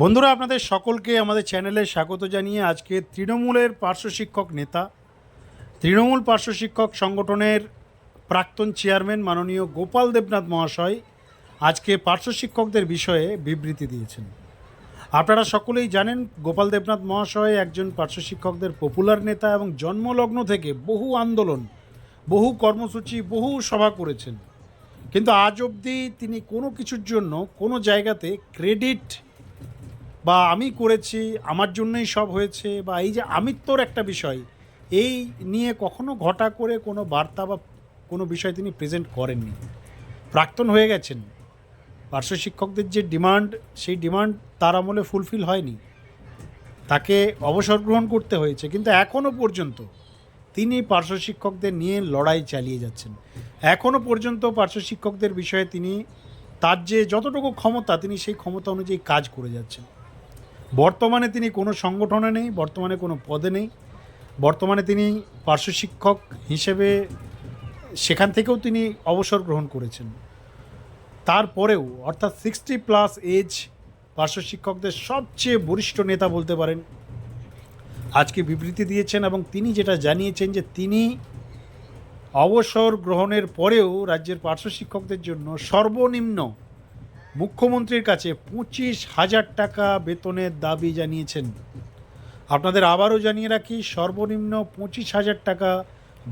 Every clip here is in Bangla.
বন্ধুরা, আপনাদের সকলকে আমাদের চ্যানেলে স্বাগত জানিয়ে আজকে তৃণমূলের পার্শ্ব শিক্ষক নেতা, তৃণমূল পার্শ্ব শিক্ষক সংগঠনের প্রাক্তন চেয়ারম্যান মাননীয় গোপাল দেবনাথ মহাশয় আজকে পার্শ্ব শিক্ষকদের বিষয়ে বিবৃতি দিয়েছেন। আপনারা সকলেই জানেন, গোপাল দেবনাথ মহাশয় একজন পার্শ্ব শিক্ষকদের পপুলার নেতা এবং জন্মলগ্ন থেকে বহু আন্দোলন, বহু কর্মসূচি, বহু সভা করেছেন। কিন্তু আজ অবধি তিনি কোনো কিছুর জন্য কোনো জায়গাতে ক্রেডিট বা আমি করেছি, আমার জন্যই সব হয়েছে, বা এই যে আমিত্বর একটা বিষয়, এই নিয়ে কখনো ঘটা করে কোনো বার্তা বা কোনো বিষয় তিনি প্রেজেন্ট করেননি। প্রাক্তন হয়ে গেছেন। পার্শ্ব শিক্ষকদের যে ডিমান্ড সেই ডিমান্ড তার আমলে ফুলফিল হয়নি। তাকে অবসর গ্রহণ করতে হয়েছে, কিন্তু এখনও পর্যন্ত তিনি পার্শ্ব শিক্ষকদের নিয়ে লড়াই চালিয়ে যাচ্ছেন। এখনও পর্যন্ত পার্শ্ব শিক্ষকদের বিষয়ে তিনি তার যে যতটুকু ক্ষমতা, তিনি সেই ক্ষমতা অনুযায়ী কাজ করে যাচ্ছেন। বর্তমানে তিনি কোনো সংগঠনে নেই, বর্তমানে কোনো পদে নেই। বর্তমানে তিনি পার্শ্ব শিক্ষক হিসেবে সেখান থেকেও তিনি অবসর গ্রহণ করেছেন। তারপরেও, অর্থাৎ সিক্সটি প্লাস এজ পার্শ্ব শিক্ষকদের সবচেয়ে বরিষ্ঠ নেতা বলতে পারেন, আজকে বিবৃতি দিয়েছেন এবং তিনি যেটা জানিয়েছেন যে তিনি অবসর গ্রহণের পরেও রাজ্যের পার্শ্ব শিক্ষকদের জন্য সর্বনিম্ন মুখ্যমন্ত্রীর কাছে পঁচিশ হাজার টাকা বেতনের দাবি জানিয়েছেন। আপনাদের আবারও জানিয়ে রাখি, সর্বনিম্ন পঁচিশ হাজার টাকা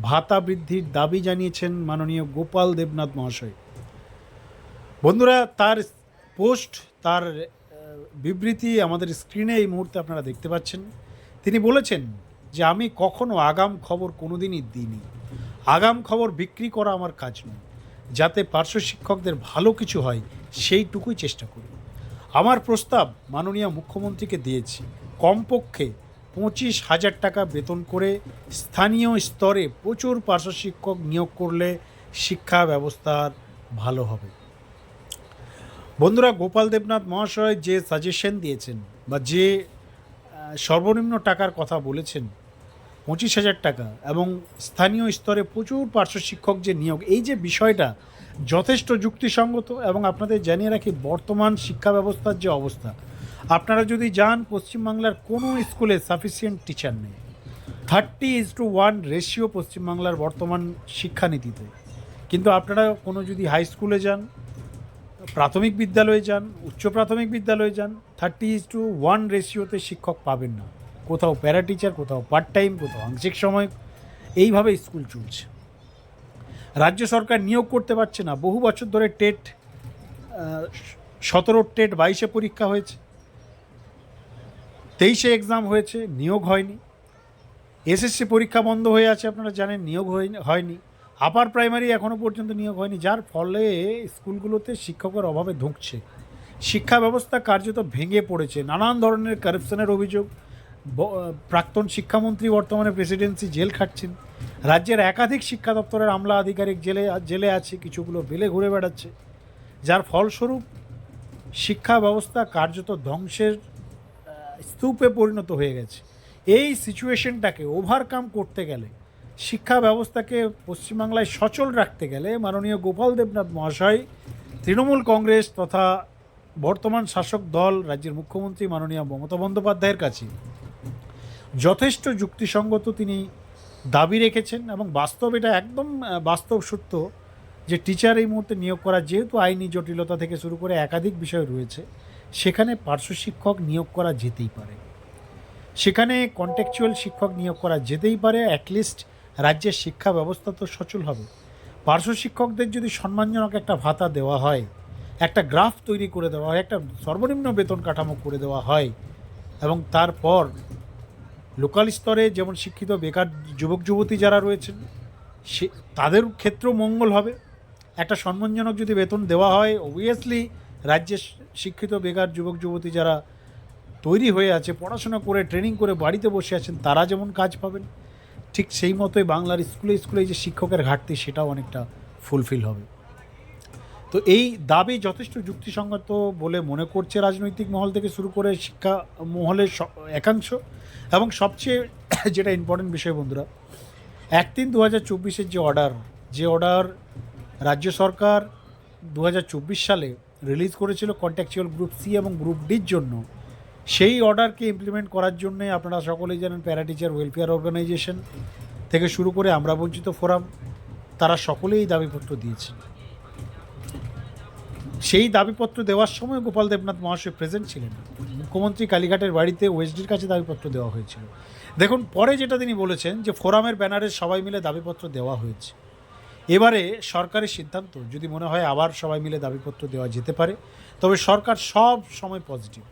ভাতা বৃদ্ধির দাবি জানিয়েছেন মাননীয় গোপাল দেবনাথ মহাশয়। বন্ধুরা, তার পোস্ট, তার বিবৃতি আমাদের স্ক্রিনে এই মুহূর্তে আপনারা দেখতে পাচ্ছেন। তিনি বলেছেন যে, আমি কখনো আগাম খবর কোনোদিনই দিইনি। আগাম খবর বিক্রি করা আমার কাজ নয়। যাতে পার্শ্ব শিক্ষকদের ভালো কিছু হয়, সেইটুকুই চেষ্টা করি। আমার প্রস্তাব মাননীয় মুখ্যমন্ত্রীকে দিয়েছি। কমপক্ষে পঁচিশ হাজার টাকা বেতন করে স্থানীয় স্তরে প্রচুর পার্শ্ব শিক্ষক নিয়োগ করলে শিক্ষা ব্যবস্থার ভালো হবে। বন্ধুরা, গোপাল দেবনাথ মহাশয় যে সাজেশন দিয়েছেন বা যে সর্বনিম্ন টাকার কথা বলেছেন পঁচিশ হাজার টাকা এবং স্থানীয় স্তরে প্রচুর পার্শ্ব শিক্ষক যে নিয়োগ, এই যে বিষয়টা যথেষ্ট যুক্তিসঙ্গত এবং আপনাদের জানিয়ে রাখি বর্তমান শিক্ষা ব্যবস্থার যে অবস্থা। আপনারা যদি যান, পশ্চিমবাংলার কোনো স্কুলে সাফিসিয়েন্ট টিচার নেই। Thirty is to one ratio পশ্চিমবাংলার বর্তমান শিক্ষানীতিতে। কিন্তু আপনারা কোনো যদি হাই স্কুলে যান, প্রাথমিক বিদ্যালয়ে যান, উচ্চ প্রাথমিক বিদ্যালয়ে যান, থার্টি ইজ টু ওয়ান রেশিওতে শিক্ষক পাবেন না। কোথাও প্যারা টিচার কোথাও পার্ট টাইম কোথাও আংশিক সময়, এইভাবে স্কুল চলছে। রাজ্য সরকার নিয়োগ করতে পারছে না। বহু বছর ধরে টেট সতেরো টেট বাইশে পরীক্ষা হয়েছে। তেইশে এক্সাম হয়েছে, নিয়োগ হয়নি। এসএসসি পরীক্ষা বন্ধ হয়ে আছে, আপনারা জানেন, নিয়োগ হয়নি আপার প্রাইমারি এখনও পর্যন্ত নিয়োগ হয়নি, যার ফলে স্কুলগুলোতে শিক্ষকের অভাবে ধুঁকছে। শিক্ষা ব্যবস্থা কার্যত ভেঙে পড়েছে। নানান ধরনের কারাপশনের অভিযোগ প্রাক্তন শিক্ষামন্ত্রী, বর্তমানে প্রেসিডেন্সি জেল খাটছেন। রাজ্যের একাধিক শিক্ষা দপ্তরের আমলা আধিকারিক জেলে জেলে আছে, কিছুগুলো বেলে ঘুরে বেড়াচ্ছে। যার ফলস্বরূপ শিক্ষা ব্যবস্থা কার্যত ধ্বংসের স্তূপে পরিণত হয়ে গেছে। এই সিচুয়েশনটাকে ওভারকাম করতে গেলে, শিক্ষা ব্যবস্থাকে পশ্চিমবাংলায় সচল রাখতে গেলে মাননীয় গোপাল দেবনাথ মহাশয়, তৃণমূল কংগ্রেস তথা বর্তমান শাসক দল, রাজ্যের মুখ্যমন্ত্রী মাননীয় মমতা বন্দ্যোপাধ্যায়ের কাছে যথেষ্ট যুক্তিসঙ্গত তিনি দাবি রেখেছেন এবং বাস্তব এটা একদম বাস্তব সত্য যে টিচার এই মুহূর্তে নিয়োগ করা যেহেতু আইনি জটিলতা থেকে শুরু করে একাধিক বিষয় রয়েছে, সেখানে পার্শ্ব শিক্ষক নিয়োগ করা যেতেই পারে। সেখানে কন্টেকচুয়াল শিক্ষক নিয়োগ করা যেতেই পারে অ্যাটলিস্ট রাজ্যের শিক্ষা ব্যবস্থা তো সচল হবে। পার্শ্ব শিক্ষকদের যদি সম্মানজনক একটা ভাতা দেওয়া হয়, একটা গ্রাফ তৈরি করে দেওয়া হয়, একটা সর্বনিম্ন বেতন কাঠামো করে দেওয়া হয়, এবং তারপর লোকাল স্তরে যেমন শিক্ষিত বেকার যুবক, যুবতী যারা রয়েছেন, সে তাদের ক্ষেত্রেও মঙ্গল হবে। একটা সম্মানজনক যদি বেতন দেওয়া হয় অবভিয়াসলি রাজ্যের শিক্ষিত বেকার যুবক, যুবতী যারা তৈরি হয়ে আছে, পড়াশোনা করে ট্রেনিং করে বাড়িতে বসে আছেন, তারা যেমন কাজ পাবেন, ঠিক সেই মতোই বাংলার স্কুলে স্কুলে যে শিক্ষকের ঘাটতি, সেটাও অনেকটা ফুলফিল হবে। তো এই দাবি যথেষ্ট যুক্তিসঙ্গত বলে মনে করছে রাজনৈতিক মহল থেকে শুরু করে শিক্ষা মহলের একাংশ। এবং সবচেয়ে যেটা ইম্পর্টেন্ট বিষয় বন্ধুরা এক তিন দু হাজার চব্বিশের যে অর্ডার যে অর্ডার রাজ্য সরকার দু হাজার চব্বিশ সালে রিলিজ করেছিল কন্ট্যাকচুয়াল গ্রুপ সি এবং গ্রুপ ডির জন্য, সেই অর্ডারকে ইমপ্লিমেন্ট করার জন্য আপনারা সকলেই জানেন প্যারা টিচার ওয়েলফেয়ার অর্গানাইজেশন থেকে শুরু করে আমরা বঞ্চিত ফোরাম তারা সকলেই দাবিপত্র দিয়েছেন। সেই দাবিপত্র দেওয়ার সময় গোপাল দেবনাথ মহাশয় প্রেজেন্ট ছিলেন মুখ্যমন্ত্রী কালীঘাটের বাড়িতে ওয়েসডির কাছে দাবিপত্র দেওয়া হয়েছিল। দেখুন, পরে যেটা তিনি বলেছেন যে ফোরামের ব্যানারে সবাই মিলে দাবিপত্র দেওয়া হয়েছে। এবারে সরকারের সিদ্ধান্ত, যদি মনে হয় আবার সবাই মিলে দাবিপত্র দেওয়া যেতে পারে, তবে সরকার সব সময় পজিটিভ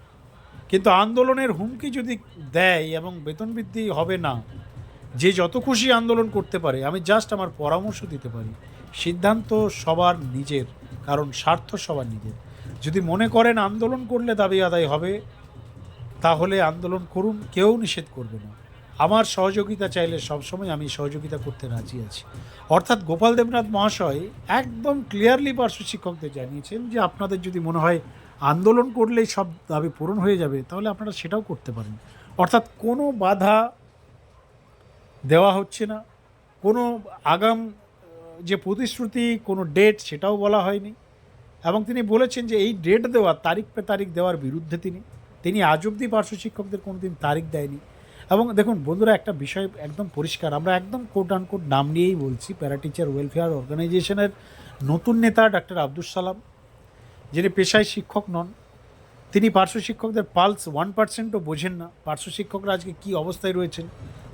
কিন্তু আন্দোলনের হুমকি যদি দেয় এবং বেতন বৃদ্ধি হবে না, যে যত খুশি আন্দোলন করতে পারে, আমি জাস্ট আমার পরামর্শ দিতে পারি, সিদ্ধান্ত সবার নিজের। কারণ স্বার্থ সবার নিজের। যদি মনে করেন আন্দোলন করলে দাবি আদায় হবে, তাহলে আন্দোলন করুন, কেউ নিষেধ করবে না। আমার সহযোগিতা চাইলে সবসময় আমি সহযোগিতা করতে রাজি আছি। অর্থাৎ গোপাল দেবনাথ মহাশয় একদম ক্লিয়ারলি পার্শ্ব শিক্ষকদের জানিয়েছেন যে, আপনাদের যদি মনে হয় আন্দোলন করলেই সব দাবি পূরণ হয়ে যাবে, তাহলে আপনারা সেটাও করতে পারেন। অর্থাৎ কোনো বাধা দেওয়া হচ্ছে না। কোনো আগাম যে প্রতিশ্রুতি, কোনো ডেট সেটাও বলা হয়নি। এবং তিনি বলেছেন যে এই ডেট দেওয়া, তারিখ পে তারিখ দেওয়ার বিরুদ্ধে তিনি। তিনি আজ অব্দি পার্শ্ব শিক্ষকদের কোনো দিন তারিখ দেয়নি। এবং দেখুন বন্ধুরা, একটা বিষয় একদম পরিষ্কার। আমরা একদম কোট আনকোট নাম নিয়েই বলছি প্যারা টিচার ওয়েলফেয়ার অর্গানাইজেশনের নতুন নেতা ডাক্তার আব্দুল সালাম, যিনি পেশায় শিক্ষক নন। তিনি পার্শ্ব শিক্ষকদের পালস ওয়ান পার্সেন্টও বোঝেন না। পার্শ্ব শিক্ষকরা আজকে কী অবস্থায় রয়েছেন?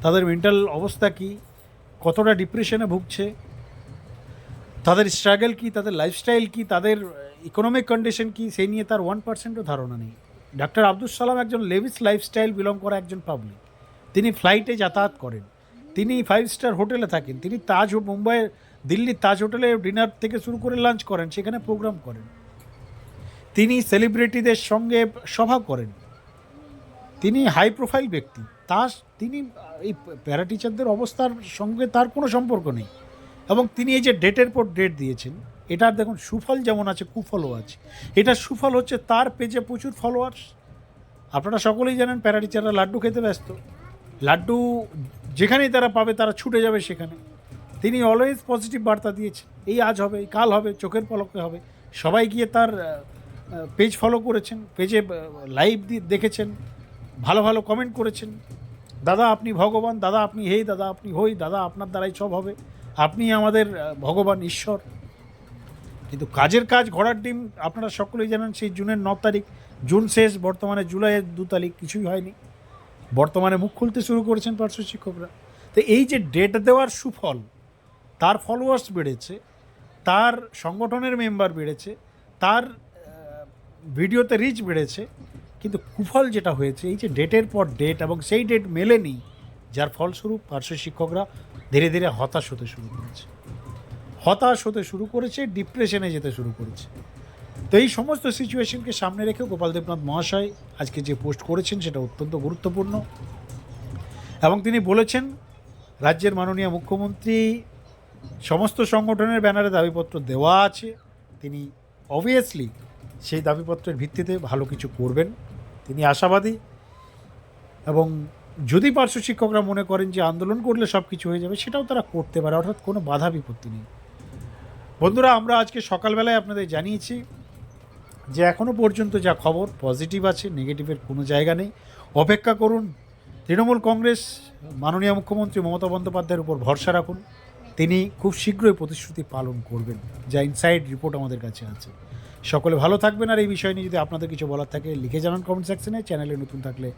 তাদের মেন্টাল অবস্থা কি? কতটা ডিপ্রেশনে ভুগছে? তাদের স্ট্রাগল কি, তাদের লাইফস্টাইল কি, তাদের ইকোনমিক কন্ডিশন কি, সেই নিয়ে তার ওয়ান পার্সেন্টও ধারণা নেই। ডাক্তার আব্দুল সালাম একজন লেভিস লাইফস্টাইল বিলং করা একজন পাবলিক তিনি ফ্লাইটে যাতায়াত করেন। তিনি ফাইভ স্টার হোটেলে থাকেন। তিনি তাজ মুম্বাইয়ের দিল্লির তাজ হোটেলে ডিনার থেকে শুরু করে লাঞ্চ করেন, সেখানে প্রোগ্রাম করেন। তিনি সেলিব্রিটিদের সঙ্গে সভা করেন। তিনি হাই প্রোফাইল ব্যক্তি। তার, তিনি, এই প্যারা টিচারদের অবস্থার সঙ্গে তার কোনো সম্পর্ক নেই। এবং তিনি এই যে ডেটের পর ডেট দিয়েছেন, এটার দেখুন সুফল যেমন আছে, কুফলও আছে। এটার সুফল হচ্ছে তার পেজে প্রচুর ফলোয়ার্স আপনারা সকলেই জানেন প্যারা টিচাররা লাড্ডু খেতে ব্যস্ত। লাড্ডু যেখানেই তারা পাবে, তারা ছুটে যাবে সেখানে। তিনি অলওয়েজ পজিটিভ বার্তা দিয়েছেন, এই আজ হবে কাল হবে, চোখের পলকে হবে। সবাই গিয়ে তার পেজ ফলো করেছেন পেজে লাইভ দেখেছেন, ভালো ভালো কমেন্ট করেছেন। দাদা আপনি ভগবান, দাদা আপনি হেই, দাদা আপনি হই, দাদা আপনার দ্বারাই সব হবে। আপনি আমাদের ভগবান ঈশ্বর। কিন্তু কাজের কাজ, ঘোড়ার ডিম আপনারা সকলেই জানেন, সেই জুনের ন তারিখ, জুন শেষ, বর্তমানে জুলাইয়ের দু তারিখ, কিছুই হয়নি। বর্তমানে মুখ খুলতে শুরু করেছেন পার্শ্ব শিক্ষকরা। তো এই যে ডেট দেওয়ার সুফল, তার ফলোয়ার্স বেড়েছে, তার সংগঠনের মেম্বার বেড়েছে, তার ভিডিওতে রিচ বেড়েছে কিন্তু কুফল যেটা হয়েছে, এই যে ডেটের পর ডেট এবং সেই ডেট মেলেনি, যার ফলস্বরূপ পার্শ্ব শিক্ষকরা ধীরে ধীরে হতাশ হতে শুরু করেছে। হতাশ হতে শুরু করেছে, ডিপ্রেশনে যেতে শুরু করেছে। তো এই সমস্ত সিচুয়েশনকে সামনে রেখে গোপাল দেবনাথ মহাশয় আজকে যে পোস্ট করেছেন, সেটা অত্যন্ত গুরুত্বপূর্ণ। এবং তিনি বলেছেন, রাজ্যের মাননীয় মুখ্যমন্ত্রী, সমস্ত সংগঠনের ব্যানারে দাবিপত্র দেওয়া আছে। তিনি অবভিয়াসলি সেই দাবিপত্রের ভিত্তিতে ভালো কিছু করবেন। তিনি আশাবাদী। এবং যদি পার্শ্ব শিক্ষকরা মনে করেন যে আন্দোলন করলে সব কিছু হয়ে যাবে, সেটাও তারা করতে পারে, অর্থাৎ কোনো বাধা বিপত্তি নেই। বন্ধুরা, আমরা আজকে সকালবেলায় আপনাদের জানিয়েছি যে এখনও পর্যন্ত যা খবর পজিটিভ আছে, নেগেটিভের কোনো জায়গা নেই। অপেক্ষা করুন, তৃণমূল কংগ্রেস, মাননীয় মুখ্যমন্ত্রী মমতা বন্দ্যোপাধ্যায়ের উপর ভরসা রাখুন। তিনি খুব শীঘ্রই প্রতিশ্রুতি পালন করবেন। যা ইনসাইড রিপোর্ট আমাদের কাছে আছে। সকলে ভালো থাকবেন। আর এই বিষয় নিয়ে যদি আপনাদের কিছু বলার থাকে, লিখে জানান কমেন্ট সেকশনে। চ্যানেলে নতুন থাকলে